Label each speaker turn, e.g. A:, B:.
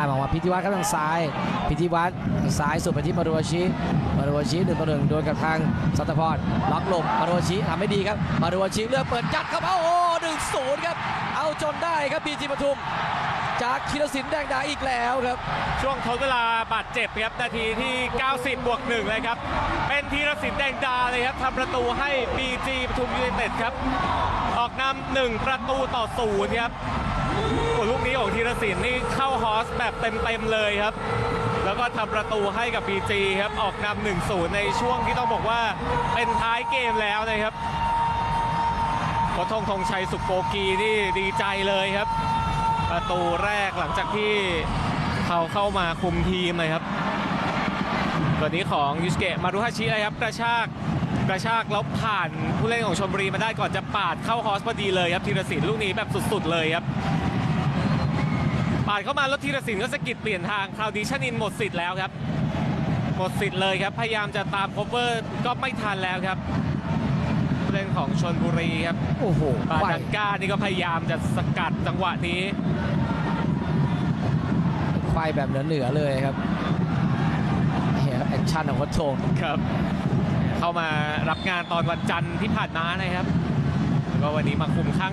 A: ข้ามออกมาพิธีวัฒน์ครับทางซ้าย พิธีวัฒน์ทางซ้ายสุดไปที่มารุวชิมารุวชิหนึ่งต่อหนึ่งโดนกับทางสัตพรล็อกหลบมารุวชิทำไม่ดีครับ มารุวชิเลือกเปิดยัดเข้ามาโอ้หนึ่งศูนย์ครับ เอาจนได้ครับบีจีปทุม จากธีรศิลป์แดงดาอีกแล้วครับ
B: ช่วงทดเวลาบาดเจ็บครับนาทีที่ 90 บวกหนึ่งเลยครับ เป็นธีรศิลป์แดงดาเลยครับทำประตูให้ BG ปทุมยูไนเต็ดครับ ออกนำหนึ่งประตูต่อศูนย์ครับ โอ้ลูกนี้ของธีรศิลป์นี่เข้าฮอสแบบเต็มๆเลยครับ แล้วก็ทำประตูให้กับ BG ครับออกนำหนึ่งศูนย์ในช่วงที่ต้องบอกว่าเป็นท้ายเกมแล้วนะครับโคชงธงชัยสุโกกีนี่ดีใจเลยครับ ประตูแรกหลังจากที่เขาเข้ามาคุมทีมเลยครับตัวนี้ของยูสเกะมารุฮาชิเลยครับกระชาก กระชากแล้วผ่านผู้เล่นของชลบุรีมาได้ก่อนจะปาดเข้าฮอสพอดีเลยครับธีรศิลป์ลูกนี้แบบสุด ๆ เลยครับปาดเข้ามาแล้วธีรศิลป์ก็สะกิดเปลี่ยนทางคราวนี้ชนินหมดสิทธิ์แล้วครับ หมดสิทธิ์เลยครับพยายามจะตามโคเวอร์ก็ไม่ทันแล้วครับผู้เล่นของชนบุรีครับ
A: โอ้โห
B: บา
A: ไขว้
B: ดังก้านี่ก็พยายามจะสกัดจังหวะนี้
A: ไขว้แบบเหนือๆเลยครับเฮียแอคชั่นของโค้ชธง
B: ครับ เข้ามารับงานตอนวันจันทร์ที่ผ่านมานะครับ แล้วก็วันนี้มาคุมข้าง